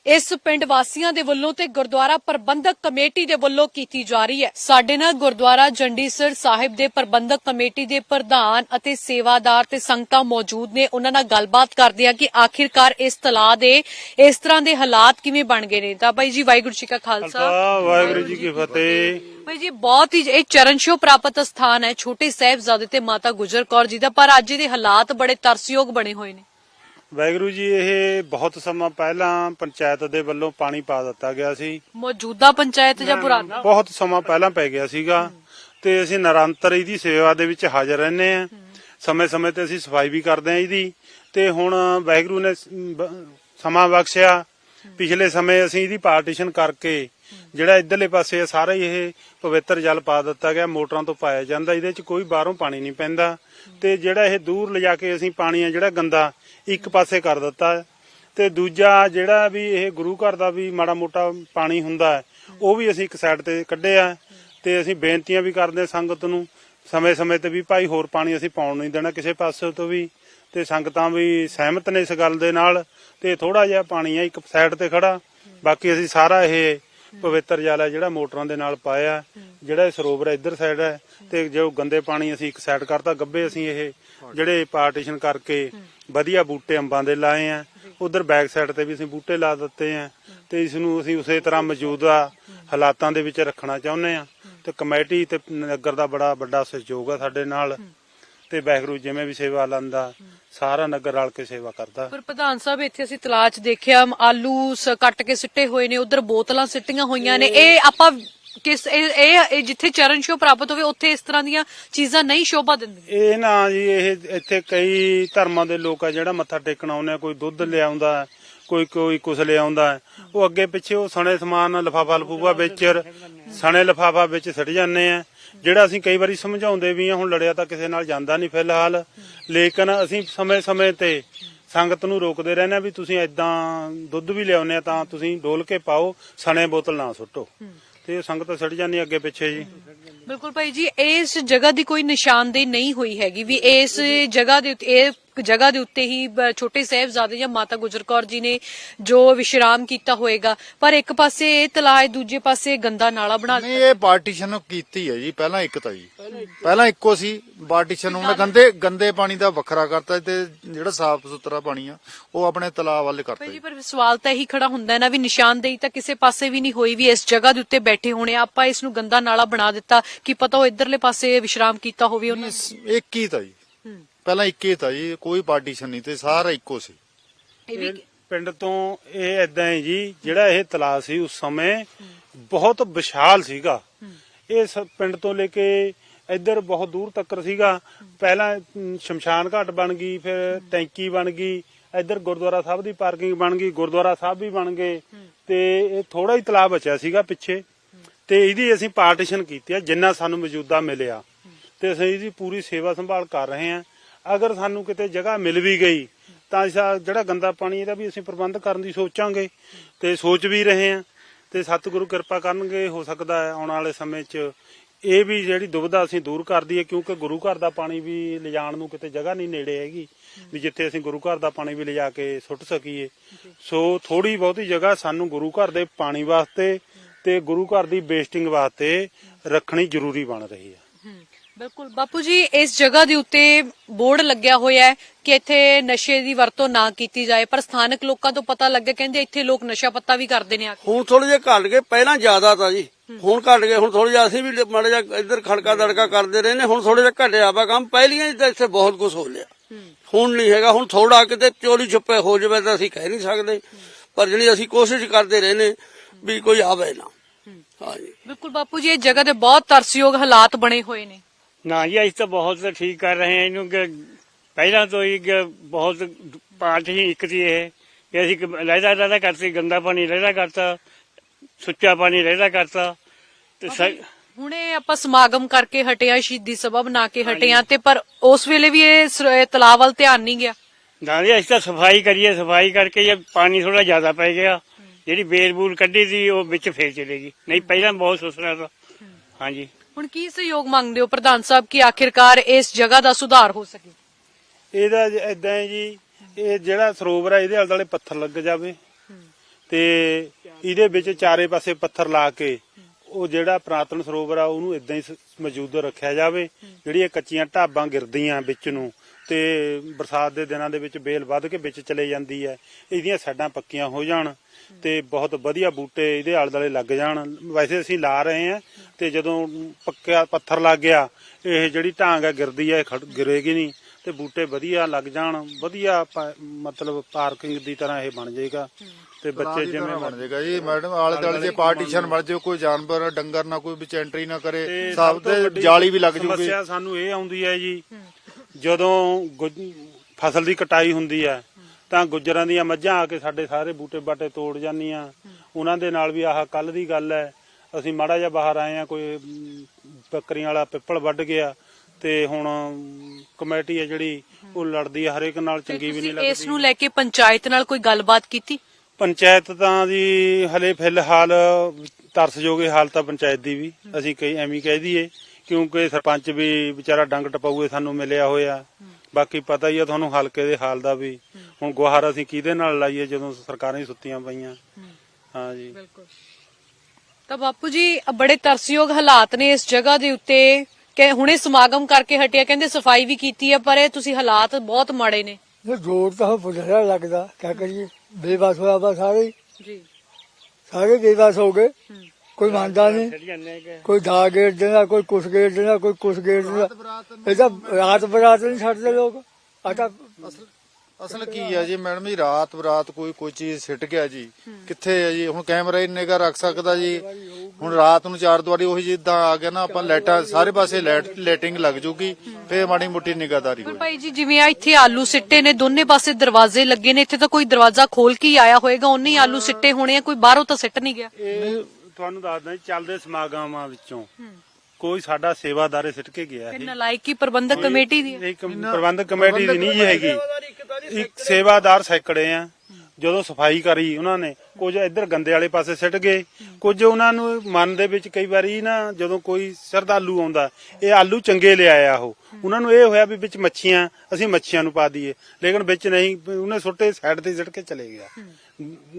ਇਸ ਪਿੰਡ ਵਾਸੀਆਂ ਦੇ ਵੱਲੋਂ ਤੇ ਗੁਰਦੁਆਰਾ ਪ੍ਰਬੰਧਕ ਕਮੇਟੀ ਦੇ ਵੱਲੋਂ ਕੀਤੀ ਜਾ ਰਹੀ ਹੈ। ਸਾਡੇ ਨਾਲ ਗੁਰਦੁਆਰਾ ਜੰਡੀਸਰ ਸਾਹਿਬ ਦੇ ਪ੍ਰਬੰਧਕ ਕਮੇਟੀ ਦੇ ਪ੍ਰਧਾਨ ਅਤੇ ਸੇਵਾਦਾਰ ਤੇ ਸੰਗਤਾਂ ਮੌਜੂਦ ਨੇ। ਉਹਨਾਂ ਨਾਲ ਗੱਲਬਾਤ ਕਰਦੇ ਆ ਕਿ ਆਖਿਰਕਾਰ ਇਸ ਤਲਾਅ ਦੇ ਇਸ ਤਰ੍ਹਾਂ ਦੇ ਹਾਲਾਤ ਕਿਵੇਂ ਬਣ ਗਏ ਨੇ। ਤਾਂ ਬਾਈ ਜੀ ਵਾਹਿਗੁਰੂ ਜੀ ਕਾ ਖਾਲਸਾ। ਵਾਹਿਗੁਰੂ ਜੀ ਕੀ ਫਤਿਹ। ਭਾਈ ਜੀ ਬਹੁਤ ਹੀ ਇਹ ਚਰਨਛੋਹ ਪ੍ਰਾਪਤ ਸਥਾਨ ਹੈ। ਛੋਟੇ ਸਾਹਿਬਜ਼ਾਦੇ ਤੇ ਮਾਤਾ ਗੁਜਰ ਕੌਰ ਜੀ ਦਾ। ਪਰ ਅੱਜ ਦੇ ਹਾਲਾਤ ਬੜੇ ਤਰਸਯੋਗ ਬਣੇ ਹੋਏ ਨੇ। ਵਾਹਿਗੁਰੂ ਜੀ ਇਹ ਬਹੁਤ ਸਮਾਂ ਪਹਿਲਾਂ ਪੰਚਾਇਤ ਦੇ ਵੱਲੋਂ ਪਾਣੀ ਪਾ ਦਿੱਤਾ ਗਿਆ ਸੀ। ਮੌਜੂਦਾ ਪੰਚਾਇਤ ਜਾਂ ਪੁਰਾਣਾ? ਬਹੁਤ ਸਮਾਂ ਪਹਿਲਾਂ ਪੈ ਗਿਆ ਸੀਗਾ ਤੇ ਅਸੀਂ ਨਿਰੰਤਰ ਇਹਦੀ ਸੇਵਾ ਦੇ ਵਿੱਚ ਹਾਜ਼ਰ ਰਹਿੰਦੇ ਆ ਸਮੇਂ-ਸਮੇਂ ਤੇ ਅਸੀਂ ਸਫ਼ਾਈ ਵੀ ਕਰਦੇ ਆ ਇਹਦੀ। ਤੇ ਹੁਣ ਵਾਹਿਗੁਰੂ ਨੇ ਸਮਾਂ ਬਖਸ਼ਿਆ। ਪਿਛਲੇ ਸਮੇਂ ਅਸੀਂ ਇਹਦੀ ਪਾਰਟੀਸ਼ਨ ਕਰਕੇ ਜਿਹੜਾ ਇਧਰਲੇ ਪਾਸੇ ਆ ਸਾਰਾ ਹੀ ਇਹ ਪਵਿੱਤਰ ਜਲ ਪਾ ਦਿੱਤਾ ਗਿਆ। ਮੋਟਰਾਂ ਤੋਂ ਪਾਇਆ ਜਾਂਦਾ। ਇਹਦੇ 'ਚ ਕੋਈ ਬਾਹਰੋਂ ਪਾਣੀ ਨਹੀਂ ਪੈਂਦਾ। ਤੇ ਜਿਹੜਾ ਇਹ ਦੂਰ ਲਿਜਾ ਕੇ ਅਸੀਂ ਪਾਣੀ ਆ ਜਿਹੜਾ ਗੰਦਾ ਇੱਕ ਪਾਸੇ ਕਰ ਦਿੱਤਾ ਹੈ। ਤੇ ਦੂਜਾ ਜਿਹੜਾ ਵੀ ਇਹ ਗੁਰੂ ਘਰ ਦਾ ਵੀ ਮਾੜਾ ਮੋਟਾ ਪਾਣੀ ਹੁੰਦਾ ਹੈ, ਉਹ ਵੀ ਅਸੀਂ ਇੱਕ ਸਾਈਡ ਤੇ ਕੱਢਿਆ ਤੇ ਅਸੀਂ ਬੇਨਤੀਆਂ ਵੀ ਕਰਦੇ ਹਾਂ ਸੰਗਤ ਨੂੰ, ਸਮੇਂ-ਸਮੇਂ ਤੇ ਵੀ ਭਾਈ ਹੋਰ ਪਾਣੀ ਅਸੀਂ ਪਾਉਣ ਨਹੀਂ ਦੇਣਾ ਕਿਸੇ ਪਾਸੇ ਤੋਂ ਵੀ। ਤੇ ਸੰਗਤਾਂ ਵੀ ਸਹਿਮਤ ਨੇ ਇਸ ਗੱਲ ਦੇ ਨਾਲ। ਤੇ ਥੋੜਾ ਜਿਹਾ ਪਾਣੀ ਹੈ ਇੱਕ ਸਾਈਡ ਤੇ ਖੜਾ। ਬਾਕੀ ਅਸੀਂ ਸਾਰਾ ਇਹ ਪਵਿੱਤਰ ਜਲ ਹੈ ਜਿਹੜਾ ਮੋਟਰਾਂ ਦੇ ਨਾਲ ਪਾਇਆ। ਜਿਹੜਾ ਇਹ ਸਰੋਵਰ ਇੱਧਰ ਸਾਈਡ ਹੈ ਤੇ ਜੋ ਗੰਦੇ ਪਾਣੀ ਅਸੀਂ ਇੱਕ ਸਾਈਡ ਕਰਤਾ, ਗੱਬੇ ਅਸੀਂ ਇਹ ਜਿਹੜੇ ਪਾਰਟੀਸ਼ਨ ਕਰਕੇ ਵਧੀਆ ਬੂਟੇ ਅੰਬਾਂ ਦੇ ਲਾਏ ਆ। ਉਧਰ ਬੈਕ ਸਾਈਡ ਤੇ ਵੀ ਅਸੀਂ ਬੂਟੇ ਲਾ ਦਿੱਤੇ ਆ ਤੇ ਇਸ ਨੂੰ ਅਸੀਂ ਉਸੇ ਤਰ੍ਹਾਂ ਮੌਜੂਦਾ ਹਾਲਾਤਾਂ ਦੇ ਵਿੱਚ ਰੱਖਣਾ ਚਾਹੁੰਦੇ ਆ। ਤੇ ਕਮੇਟੀ ਤੇ ਨਗਰ ਦਾ ਬੜਾ ਵੱਡਾ ਸਹਿਯੋਗ ਆ ਸਾਡੇ ਨਾਲ। ਤੇ ਵਾਹਿਗੁਰੂ ਜਿਵੇਂ ਵੀ ਸੇਵਾ ਲੰਦਾ ਸਾਰਾ ਨਗਰ ਰਲ ਕੇ ਸੇਵਾ ਕਰਦਾ। ਪਰ ਪ੍ਰਧਾਨ ਸਾਹਿਬ ਇੱਥੇ ਅਸੀਂ ਤਲਾਅ 'ਚ ਦੇਖਿਆ ਆਲੂ ਸ- ਕੱਟ ਕੇ ਸਿੱਟੇ ਹੋਏ ਨੇ ਉਧਰ ਬੋਤਲਾਂ ਸਿੱਟੀਆਂ ਹੋਈਆਂ ਨੇ। ਇਹ ਆਪਾਂ ਕਿਸ ਇਹ ਇਹ ਇਹ ਜਿੱਥੇ ਚਰਨਛੋਹ ਪ੍ਰਾਪਤ ਹੋਵੇ ਉੱਥੇ ਇਸ ਤਰ੍ਹਾਂ ਦੀਆਂ ਚੀਜ਼ਾਂ ਨਹੀਂ ਸ਼ੋਭਾ ਦਿੰਦੀਆਂ। ਇਹ ਨਾ ਜੀ ਇਹ ਇੱਥੇ ਕਈ ਧਰਮਾਂ ਦੇ ਲੋਕ ਆ ਜਿਹੜਾ ਮੱਥਾ ਟੇਕਣ ਆਉਂਦੇ ਆ ਕੋਈ ਦੁੱਧ ਲਿਆਉਂਦਾ ਕੋਈ ਕੋਈ ਕੁਛ ਲਿਆਉਂਦਾ ਹੈ। ਉਹ ਅੱਗੇ ਪਿੱਛੇ ਉਹ ਸਣੇ ਸਮਾਨ ਲਫਾਫਾ ਲਫੂਫਾ ਵਿੱਚ ਸਣੇ ਲਫਾਫਾ ਵਿੱਚ ਸਿੱਟ ਜਾਂਦੇ ਆ। ਜਿਹੜਾ ਅਸੀਂ ਕਈ ਵਾਰੀ ਸਮਝਾਉਂਦੇ ਵੀ ਆ, ਹੁਣ ਲੜਿਆ ਤਾਂ ਕਿਸੇ ਨਾਲ ਜਾਂਦਾ ਨਹੀਂ ਫਿਲਹਾਲ। ਲੇਕਿਨ ਅਸੀਂ ਸਮੇਂ-ਸਮੇਂ ਤੇ ਸੰਗਤ ਨੂੰ ਰੋਕਦੇ ਰਹਿੰਦੇ ਆ ਵੀ ਤੁਸੀਂ ਐਦਾਂ ਦੁੱਧ ਵੀ ਲਿਆਉਂਦੇ ਆ ਤਾਂ ਤੁਸੀਂ ਡੋਲ ਕੇ ਪਾਓ, ਸਣੇ ਬੋਤਲ ਨਾ ਸੁੱਟੋ। ਤੇ ਇਹ ਸੰਗਤ ਸਿੱਟ ਜਾਂਦੀ ਅੱਗੇ ਪਿੱਛੇ ਜੀ। ਬਿਲਕੁਲ ਭਾਈ ਜੀ, ਇਸ ਜਗ੍ਹਾ ਦੀ ਕੋਈ ਨਿਸ਼ਾਨਦੇਹੀ ਨਹੀਂ ਹੋਈ ਹੈਗੀ ਵੀ ਇਸ ਜਗ੍ਹਾ ਦੇ ਉੱਤੇ, ਇਹ ਜਗ੍ਹਾ ਦੇ ਉੱਤੇ ਹੀ ਛੋਟੇ ਸਾਹਿਬਜ਼ਾਦੇ ਜਾਂ ਮਾਤਾ ਗੁਜਰ ਕੌਰ ਜੀ ਨੇ ਜੋ ਵਿਸ਼ਰਾਮ ਕੀਤਾ ਹੋਏਗਾ। ਪਰ ਇੱਕ ਪਾਸੇ ਇਹ ਤਲਾਅ ਹੈ, ਦੂਜੇ ਪਾਸੇ ਗੰਦਾ ਨਾਲਾ ਬਣਾ ਨਹੀਂ ਇਹ ਪਾਰਟੀਸ਼ਨ ਕੀਤੀ ਹੈ ਜੀ ਪਹਿਲਾਂ ਇੱਕ ਤਾਂ ਜੀ। ਪਹਿਲਾਂ ਇੱਕੋ ਸੀ ਪਾਰਟੀਸ਼ਨ ਉਹਨੇ ਗੰਦੇ ਗੰਦੇ ਪਾਣੀ ਦਾ ਵੱਖਰਾ ਕਰਤਾ ਤੇ ਜਿਹੜਾ ਸਾਫ਼ ਸੁਥਰਾ ਪਾਣੀ ਆ ਉਹ ਆਪਣੇ ਤਲਾਬ ਵੱਲ ਕਰਤਾ ਜੀ। ਪਰ ਸਵਾਲ ਤਾਂ ਇਹੀ ਖੜਾ ਹੁੰਦਾ ਹੈ ਨਾ ਵੀ ਨਿਸ਼ਾਨਦੇਹੀ ਤਾਂ ਕਿਸੇ ਪਾਸੇ ਵੀ ਨਹੀਂ ਹੋਈ ਵੀ ਇਸ ਜਗ੍ਹਾ ਦੇ ਉੱਤੇ ਬੈਠੇ ਹੋਣੇ। ਆਪਾਂ ਇਸ ਨੂੰ ਗੰਦਾ ਨਾਲਾ ਬਣਾ ਦਿੱਤਾ ਕਿ ਪਤਾ ਉਹ ਇਧਰਲੇ ਪਾਸੇ ਵਿਸ਼ਰਾਮ ਕੀਤਾ ਹੋਵੇ ਉਹਨਾਂ ਨੇ। ਇੱਕ ਹੀ ਤਾਂ ਜੀ। ਪਹਿਲਾਂ ਇੱਕ ਹੀ ਤਾਂ ਜੀ ਕੋਈ ਪਾਰਟੀਸ਼ਨ ਨਹੀਂ ਤੇ ਸਾਰਾ ਇੱਕੋ ਸੀ। ਇਹ ਵੀ ਇਹ ਪਿੰਡ ਤੋਂ ਇਹ ਏਦਾਂ ਹੈ ਜੀ ਜਿਹੜਾ ਇਹ ਤਲਾਅ ਸੀ ਉਸ ਸਮੇਂ ਬਹੁਤ ਵਿਸ਼ਾਲ ਸੀਗਾ। ਇਹ ਸ- ਪਿੰਡ ਤੋਂ ਲੈ ਕੇ ਇੱਧਰ ਬਹੁਤ ਦੂਰ ਤੱਕ ਸੀਗਾ। ਪਹਿਲਾਂ ਸ਼ਮਸ਼ਾਨ ਘਾਟ ਬਣ ਗਈ ਫਿਰ ਟੈਂਕੀ ਬਣ ਗਈ ਇੱਧਰ ਗੁਰਦੁਆਰਾ ਸਾਹਿਬ ਦੀ ਪਾਰਕਿੰਗ ਬਣ ਗਈ ਗੁਰਦੁਆਰਾ ਸਾਹਿਬ ਵੀ ਬਣ ਗਏ ਤੇ ਇਹ ਥੋੜਾ ਹੀ ਤਲਾਅ ਬਚਿਆ ਸੀਗਾ ਪਿੱਛੇ। ਤੇ ਇਹਦੀ ਅਸੀਂ ਪਾਰਟੀਸ਼ਨ ਕੀਤੀ ਆ ਜਿੰਨਾ ਸਾਨੂੰ ਮੌਜੂਦਾ ਮਿਲਿਆ। ਤੇ ਅਸੀਂ ਇਹਦੀ ਪੂਰੀ ਸੇਵਾ ਸੰਭਾਲ ਕਰ ਰਹੇ ਹਾਂ। ਅਗਰ ਸਾਨੂੰ ਕਿਤੇ ਜਗ੍ਹਾ ਮਿਲ ਵੀ ਗਈ, ਤਾਂ ਜਿਹੜਾ ਗੰਦਾ ਪਾਣੀ ਇਹਦਾ ਵੀ ਅਸੀਂ ਪ੍ਰਬੰਧ ਕਰਨ ਦੀ ਸੋਚਾਂਗੇ ਤੇ ਸੋਚ ਵੀ ਰਹੇ ਹਾਂ ਤੇ ਸਤਿਗੁਰੂ ਕਿਰਪਾ ਕਰਨਗੇ, ਹੋ ਸਕਦਾ ਹੈ ਆਉਣ ਵਾਲੇ ਸਮੇਂ 'ਚ ਇਹ ਵੀ ਜਿਹੜੀ ਦੁਬਿਧਾ ਅਸੀਂ ਦੂਰ ਕਰ ਦਈਏ, ਕਿਉਂਕਿ ਗੁਰੂ ਘਰ ਦਾ ਪਾਣੀ ਵੀ ਲਿਜਾਣ ਨੂੰ ਕਿਤੇ ਜਗ੍ਹਾ ਨਹੀਂ ਨੇੜੇ ਹੈਗੀ, ਵੀ ਜਿੱਥੇ ਅਸੀਂ ਗੁਰੂ ਘਰ ਦਾ ਪਾਣੀ ਵੀ ਲਿਜਾ ਕੇ ਸੁੱਟ ਸਕੀਏ। ਸੋ ਥੋੜੀ ਬਹੁਤੀ ਜਗ੍ਹਾ ਸਾਨੂੰ ਗੁਰੂ ਘਰ ਦੇ ਪਾਣੀ ਵਾਸਤੇ ਤੇ ਗੁਰੂ ਘਰ ਦੀ ਵੇਸਟਿੰਗ ਵਾਸਤੇ ਰੱਖਣੀ ਜ਼ਰੂਰੀ ਬਣ ਰਹੀ ਹੈ। ਬਿਲਕੁਲ। ਬਾਪੂ ਜੀ ਇਸ ਜਗ੍ਹਾ ਦੇ ਉੱਤੇ ਬੋਰਡ ਲੱਗਿਆ ਹੋਇਆ ਹੈ ਕਿ ਇੱਥੇ ਨਸ਼ੇ ਦੀ ਵਰਤੋਂ ਨਾ ਕੀਤੀ ਜਾਏ ਪਰ ਸਥਾਨਕ ਲੋਕਾਂ ਤੋਂ ਪਤਾ ਲੱਗਾ ਕਹਿੰਦੇ ਇੱਥੇ ਲੋਕ ਨਸ਼ਾ ਪੱਤਾ ਵੀ ਕਰਦੇ ਨੇ ਆ ਕੇ। ਹੁਣ ਥੋੜੇ ਜਿਹਾ ਘਟ ਗਏ ਪਹਿਲਾਂ ਜ਼ਿਆਦਾ ਤਾਂ ਜੀ। ਹੁਣ ਘਟ ਗਏ ਹੁਣ ਥੋੜਾ ਜਿਹਾ ਅਸੀਂ ਵੀ ਮਾੜਾ ਜਿਹਾ ਇੱਧਰ ਖੜਕਾ ਦੜਕਾ ਕਰਦੇ ਰਹੇ ਨੇ ਹੁਣ ਥੋੜਾ ਜਿਹਾ ਘਟਿਆ ਵਾ ਕੰਮ। ਪਹਿਲੀਆਂ ਤਾਂ ਇੱਥੇ ਬਹੁਤ ਕੁਝ ਹੋ ਲਿਆ ਹੁਣ ਨਹੀਂ ਹੈਗਾ ਹੁਣ ਥੋੜਾ ਕਿਤੇ ਚੋਰੀ ਛੁਪੇ ਹੋ ਜਾਵੇ ਤਾਂ ਅਸੀਂ ਕਹਿ ਨਹੀਂ ਸਕਦੇ। ਪਰ ਜਿਹੜੀ ਅਸੀਂ ਕੋਸ਼ਿਸ਼ ਕਰਦੇ ਰਹੇ ਨੇ ਵੀ ਕੋਈ ਆਵੇ ਨਾ। ਹਾਂਜੀ। ਬਿਲਕੁਲ ਬਾਪੂ ਜੀ ਇਹ ਜਗ੍ਹਾ ਤੇ ਬਹੁਤ ਤਰਸਯੋਗ ਹਾਲਾਤ ਬਣੇ ਹੋਏ ਨੇ। ਨਾ ਜੀ ਅਸੀਂ ਤਾਂ ਬਹੁਤ ਠੀਕ ਕਰ ਰਹੇ ਹਾਂ। ਇਹਨੂੰ ਕਿ ਪਹਿਲਾਂ ਤੋਂ ਹੀ ਕਿ ਬਹੁਤ ਪਾਰਟ ਹੀ ਇੱਕ ਸੀ ਇਹ। ਕਿ ਅਸੀਂ ਲਹਿਦਾ ਲਹਿਦਾ ਕਰਤੀ ਗੰਦਾ ਪਾਣੀ ਲਹਿਦਾ ਕਰਤਾ ਸੁੱਚਾ ਪਾਣੀ ਲਹਿਦਾ ਕਰਤਾ ਤੇ ਸ- ਹੁਣੇ ਆਪਾਂ ਸਮਾਗਮ ਕਰਕੇ ਹਟਿਆ ਸ਼ਹੀਦੀ ਸਭਾ ਬਣਾ ਕੇ ਹਟਿਆ ਤੇ ਪਰ ਉਸ ਵੇਲੇ ਵੀ ਇਹ ਸ- ਇਹ ਵੱਲ ਧਿਆਨ ਨਹੀਂ ਗਿਆ। ਨਾ ਜੀ ਅਸੀਂ ਤਾਂ ਸਫ਼ਾਈ ਕਰੀਏ ਸਫ਼ਾਈ ਕਰਕੇ ਜੇ ਪਾਣੀ ਥੋੜਾ ਜ਼ਿਆਦਾ ਪੈ ਗਿਆ। ਜਿਹੜੀ ਬੇਲ ਬੂਲ ਕੱਢੀ ਸੀ ਉਹ ਵਿੱਚ ਫੇਰ ਚਲੇਗੀ ਨਹੀਂ ਪਹਿਲਾਂ ਬਹੁਤ ਸੁਸਰਾ ਤਾਂ। ਹਾਂਜੀ। ਹੁਣ ਕੀ ਸਹਿਯੋਗ ਮੰਗਦੇ ਹੋ ਪ੍ਰਧਾਨ ਸਾਹਿਬ ਕਿ ਆਖਿਰਕਾਰ ਇਸ ਜਗ੍ਹਾ ਦਾ ਸੁਧਾਰ ਹੋ ਸਕੇ? ਇਹਦਾ ਇਦਾਂ ਹੈ ਜੀ, ਇਹ ਜਿਹੜਾ ਸਰੋਵਰ ਹੈ ਇਹਦੇ ਆਲੇ ਦੁਆਲੇ ਪੱਥਰ ਲੱਗ ਜਾਵੇ ਤੇ ਇਹਦੇ ਵਿੱਚ ਚਾਰੇ ਪਾਸੇ ਪੱਥਰ ਲਾ ਕੇ ਉਹ ਜਿਹੜਾ ਪ੍ਰਾਤਨ ਸਰੋਵਰ ਆ, ਉਹਨੂੰ ਇਦਾਂ ਹੀ ਮੌਜੂਦ ਰੱਖਿਆ ਜਾਵੇ। ਜਿਹੜੀਆਂ ਕੱਚੀਆਂ ਢਾਬਾਂ ਗਿਰਦੀਆਂ ਵਿੱਚ ਨੂੰ ਤੇ ਬਰਸਾਤ ਦੇ ਦਿਨਾਂ ਦੇ ਵਿੱਚ ਬੇਲ ਵੱਧ ਕੇ ਵਿੱਚ ਚਲੇ ਜਾਂਦੀ ਹੈ। ਇਹਦੀਆਂ ਸਾਡਾਂ ਪੱਕੀਆਂ ਹੋ ਜਾਣ ਤੇ ਬਹੁਤ ਵਧੀਆ ਬੂਟੇ ਇਹਦੇ ਆਲੇ ਦੁਆਲੇ ਲੱਗ ਜਾਣ। ਵੈਸੇ ਅਸੀਂ ਲਾ ਰਹੇ ਹਾਂ ਤੇ ਜਦੋਂ ਪੱਕਿਆ ਪੱਥਰ ਲੱਗ ਗਿਆ ਇਹ ਜਿਹੜੀ ਢਾਂਗ ਆ ਗਿਰਦੀ ਹੈ ਇਹ ਗਿਰੇਗੀ ਨਹੀਂ ਤੇ ਬੂਟੇ ਵਧੀਆ ਲੱਗ ਜਾਣ। ਵਧੀਆ ਮਤਲਬ ਪਾਰਕਿੰਗ ਦੀ ਤਰ੍ਹਾਂ ਇਹ ਬਣ ਜਾਏਗਾ ਤੇ ਬੱਚੇ ਜਿਵੇਂ ਬਣ ਜਾਏਗਾ ਜੀ। ਮੈਡਮ ਆਲੇ ਦੁਆਲੇ ਜੇ ਪਾਰਟੀਸ਼ਨ ਬਣ ਜਾਏ ਕੋਈ ਜਾਨਵਰ ਡੰਗਰ ਨਾ ਕੋਈ ਵਿੱਚ ਐਂਟਰੀ ਨਾ ਕਰੇ ਸਭ ਤੋਂ ਜਾਲੀ ਵੀ ਲੱਗ ਜੂਗੀ। ਸਮੱਸਿਆ ਸਾਨੂੰ ਇਹ ਆਉਂਦੀ ਹੈ ਜੀ ਜਦੋਂ ਫਸਲ ਦੀ ਕਟਾਈ ਹੁੰਦੀ ਹੈ ਤਾਂ ਗੁੱਜਰਾਂ ਦੀਆਂ ਮੱਝਾਂ ਆ ਕੇ ਸਾਡੇ ਸਾਰੇ ਬੂਟੇ ਬਾਟੇ ਤੋੜ ਜਾਂਦੀਆਂ। ਉਹਨਾਂ ਦੇ ਨਾਲ ਵੀ ਆਹ ਕੱਲ ਦੀ ਗੱਲ ਹੈ ਅਸੀਂ ਮਾੜਾ ਜਿਹਾ ਬਾਹਰ ਆਏ ਆ ਕੋਈ ਬੱਕਰੀਆਂ ਵਾਲਾ ਪਿੱਪਲ ਵੱਢ ਗਿਆ ਤੇ ਹੁਣ ਕਮੇਟੀ ਹੈ ਜਿਹੜੀ ਉਹ ਲੜਦੀ ਹੈ ਹਰੇਕ ਨਾਲ ਚੰਗੀ ਵੀ ਨਹੀਂ ਤੁਸੀਂ ਇਸ ਲੱਗਦੀ ਨੂੰ ਲੈ ਕੇ ਪੰਚਾਇਤ ਨਾਲ ਕੋਈ ਗੱਲਬਾਤ ਕੀਤੀ? ਪੰਚਾਇਤ ਤਾਂ ਜੀ ਹਲੇ ਫਿਲਹਾਲ ਤਰਸਯੋਗੇ ਹਾਲਤ ਆ ਪੰਚਾਇਤ ਦੀ ਵੀ ਅਸੀਂ ਕਈ ਐਵੇਂ ਕਹਿ ਦਈਏ ਕਿਉਂਕਿ ਸਰਪੰਚ ਵੀ ਵਿਚਾਰਾ ਡੰਗ ਟਪਾਊਏ ਸਾਨੂੰ ਮਿਲਿਆ ਹੋਇਆ। ਬਾਕੀ ਪਤਾ ਹੀ ਆ ਤੁਹਾਨੂੰ ਹਲਕੇ ਦੇ ਹਾਲ ਦਾ ਵੀ। ਹੁਣ ਗੁਹਾਰ ਅਸੀਂ ਕਿਹਦੇ ਨਾਲ ਲਾਈਏ ਜਦੋਂ ਸਰਕਾਰਾਂ ਹੀ ਸੁੱਤੀਆਂ ਪਈਆਂ। ਹਾਂ। ਜੀ। ਤਾਂ ਬਾਪੂ ਜੀ ਬੜੇ ਤਰਸਯੋਗ ਹਾਲਾਤ ਨੇ ਇਸ ਜਗ੍ਹਾ ਦੇ ਉੱਤੇ। ਕਿ ਹੁਣੇ ਸਮਾਗਮ ਕਰਕੇ ਹਟਿਆ ਕਹਿੰਦੇ ਸਫ਼ਾਈ ਵੀ ਕੀਤੀ ਹੈ ਪਰ ਇਹ ਤੁਸੀਂ ਹਾਲਾਤ ਬਹੁਤ ਮਾੜੇ ਨੇ। ਇਹ ਜ਼ੋਰ ਤਾਂ ਬੁਝੜਾ ਲੱਗਦਾ। ਕਿਆ ਕਰੀਏ? ਬੇਬਸ ਹੋਇਆ ਵਾ ਸਾਰੇ। ਜੀ। ਸਾਰੇ ਬੇਬਸ ਹੋ ਗਏ। ਕੋਈ ਮੰਨਦਾ ਨਹੀਂ ਕੋਈ ਦਾ ਗੇਟ ਦੇਣਾ ਕੋਈ ਕੁਛ ਗੇਟ ਦੇਣਾ ਕੋਈ ਕੁਛ ਗੇਟ ਦੇਣਾ ਇਹ ਤਾਂ ਰਾਤ ਬਰਾਤ ਨਹੀਂ ਛੱਡਦੇ ਲੋਕ। ਆ ਤਾਂ ਅਸਲ ਕੀ ਹੈ ਜੀ ਮੈਡਮ ਜੀ ਰਾਤ ਬਰਾਤ ਕੋਈ ਕੋਈ ਚੀਜ਼ ਸਿੱਟ ਗਿਆ ਜੀ। ਕਿੱਥੇ ਹੈ ਜੀ? ਹੁਣ ਕੈਮਰਾ ਇੰਨੇ ਕਾ ਰੱਖ ਸਕਦਾ ਜੀ। ਹੁਣ ਰਾਤ ਨੂੰ ਚਾਰ ਦੁਆਰੀ ਉਹੀ ਜਿੱਦਾਂ ਆ ਗਿਆ ਨਾ ਆਪਾਂ ਲਾਈਟਾਂ ਸਾਰੇ ਪਾਸੇ ਲਾਈਟ ਲਾਈਟਿੰਗ ਲੱਗ ਜੂਗੀ ਫੇਰ ਮਾੜੀ ਮੁੱਟੀ ਨਿਗਾਹਦਾਰੀ ਪਰ ਹੋਈ ਭਾਈ ਜੀ ਜਿਵੇਂ ਆ ਇੱਥੇ ਆਲੂ ਸਿੱਟੇ ਨੇ ਦੋਨੇ ਪਾਸੇ ਦਰਵਾਜ਼ੇ ਲੱਗੇ ਨੇ ਇੱਥੇ ਤਾਂ ਕੋਈ ਦਰਵਾਜ਼ਾ ਖੋਲ ਕੇ ਹੀ ਆਇਆ ਹੋਏਗਾ ਉਹਨੇ ਹੀ ਆਲੂ ਸਿੱਟੇ ਹੋਣੇ ਆ ਕੋਈ ਬਾਹਰੋਂ ਤਾਂ ਸਿੱਟ ਨਹੀਂ ਗਿਆ। ਤੁਹਾਨੂੰ ਦੱਸਦਾ ਜੀ ਚੱਲਦੇ ਸਮਾਗਮਾਂ ਵਿੱਚੋਂ। ਕੋਈ ਸਾਡਾ ਸੇਵਾਦਾਰੇ ਸਿੱਟ ਕੇ ਗਿਆ ਇਹ ਨਲਾਇਕੀ ਪ੍ਰਬੰਧਕ ਕਮੇਟੀ ਦੀ ਕਮ- ਪ੍ਰਬੰਧਕ ਕਮੇਟੀ ਦੀ ਨਹੀਂ ਜੀ ਹੈਗੀ। ਇੱਕ ਸੇਵਾਦਾਰ ਸੈਕੜੇ ਆ। ਜਦੋਂ ਸਫ਼ਾਈ ਕਰੀ ਉਹਨਾਂ ਨੇ, ਕੁਝ ਇੱਧਰ ਗੰਦੇ ਵਾਲੇ ਪਾਸੇ ਸਿੱਟ ਗਏ, ਕੁਝ ਉਹਨਾਂ ਨੂੰ ਮਨ ਦੇ ਵਿੱਚ ਕਈ ਵਾਰੀ ਨਾ ਜਦੋਂ ਕੋਈ ਸ਼ਰਧਾਲੂ ਆਉਂਦਾ, ਇਹ ਆਲੂ ਚੰਗੇ ਲਿਆਇਆ ਉਹ। ਉਹਨਾਂ ਨੂੰ ਇਹ ਹੋਇਆ ਵੀ ਵਿੱਚ ਮੱਛੀਆਂ, ਅਸੀਂ ਮੱਛੀਆਂ ਨੂੰ ਪਾ ਦਈਏ। ਲੇਕਿਨ ਵਿੱਚ ਨਹੀਂ, ਉਹਨੇ ਸੁੱਟੇ, ਸਾਈਡ ਤੇ ਸਿੱਟ ਕੇ ਚਲੇ ਗਿਆ।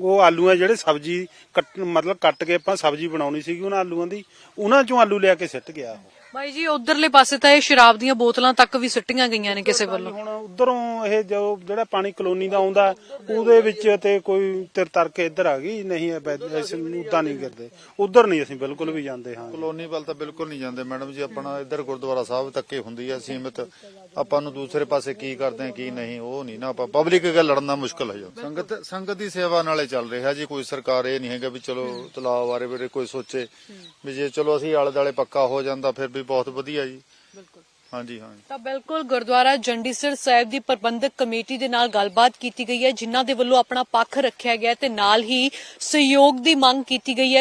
ਉਹ ਆਲੂ ਆ ਜਿਹੜੇ ਸਬਜ਼ੀ ਕੱਟ, ਮਤਲਬ ਕੱਟ ਕੇ ਆਪਾਂ ਸਬਜ਼ੀ ਬਣਾਉਣੀ ਸੀਗੀ, ਉਹਨਾਂ ਆਲੂਆਂ ਦੀ, ਉਹਨਾਂ ਚੋਂ ਆਲੂ ਲਿਆ ਕੇ ਸਿੱਟ ਗਿਆ ਉਹ। ਭਾਈ ਜੀ ਉਧਰਲੇ ਪਾਸੇ ਤਾਂ ਇਹ ਸ਼ਰਾਬ ਦੀਆਂ ਬੋਤਲਾਂ ਤੱਕ ਵੀ ਸਿੱਟੀਆਂ ਗਈਆਂ ਨੇ ਕਿਸੇ ਵੱਲੋਂ। ਹੁਣ ਉਧਰੋਂ ਇਹ ਜੋ ਜਿਹੜਾ ਪਾਣੀ ਕਲੋਨੀ ਦਾ ਆਉਂਦਾ ਉਹਦੇ ਵਿੱਚ ਤੇ ਕੋਈ ਤਿਰ ਤਰ ਕੇ ਇੱਧਰ ਆ ਗਈ ਨਹੀਂ ਅਸੀਂ ਉਦਾਂ ਨਹੀਂ ਕਰਦੇ। ਉਧਰ ਨਹੀਂ ਅਸੀਂ ਬਿਲਕੁਲ ਵੀ ਜਾਂਦੇ ਹਾਂ ਕਲੋਨੀ ਵੱਲ ਤਾਂ ਬਿਲਕੁਲ ਨਹੀਂ ਜਾਂਦੇ। ਮੈਡਮ ਜੀ ਆਪਣਾ ਇੱਧਰ ਗੁਰਦੁਆਰਾ ਸਾਹਿਬ ਤੱਕ ਹੀ ਹੁੰਦੀ ਹੈ ਸੀਮਿਤ। ਆਪਾਂ ਨੂੰ ਦੂਸਰੇ ਪਾਸੇ ਕੀ ਕਰਦੇ ਆ ਕੀ ਨਹੀਂ ਉਹ ਨਹੀਂ ਨਾ। ਆਪਾਂ ਪਬਲਿਕ ਗੱਲ ਲੜਨਾ ਮੁਸ਼ਕਲ ਹੈ ਜੀ। ਸੰਗਤ ਸੰਗਤ ਦੀ ਸੇਵਾ ਨਾਲੇ ਚੱਲ ਰਿਹਾ ਜੀ। ਕੋਈ ਸਰਕਾਰ ਇਹ ਨਹੀਂ ਹੈਗਾ ਵੀ ਚਲੋ ਤਲਾਅ ਬਾਰੇ ਬਾਰੇ ਕੋਈ ਸੋਚੇ ਵੀ ਜੇ ਚਲੋ ਅਸੀਂ ਆਲੇ ਦਾਲੇ ਪੱਕਾ ਹੋ ਜਾਂਦਾ ਫਿਰ ਵੀ ਬਹੁਤ ਵਧੀਆ ਜੀ। ਹਾਂਜੀ ਹਾਂਜੀ। ਤਾਂ ਬਿਲਕੁਲ ਗੁਰਦੁਆਰਾ ਜੰਡੀਸਰ ਸਾਹਿਬ ਦੀ ਪ੍ਰਬੰਧਕ ਕਮੇਟੀ ਦੇ ਨਾਲ ਗੱਲਬਾਤ ਕੀਤੀ ਗਈ ਹੈ ਜਿਨ੍ਹਾਂ ਦੇ ਵੱਲੋਂ ਆਪਣਾ ਪੱਖ ਰੱਖਿਆ ਗਿਆ ਤੇ ਨਾਲ ਹੀ ਸਹਿਯੋਗ ਦੀ ਮੰਗ ਕੀਤੀ ਗਈ ਹੈ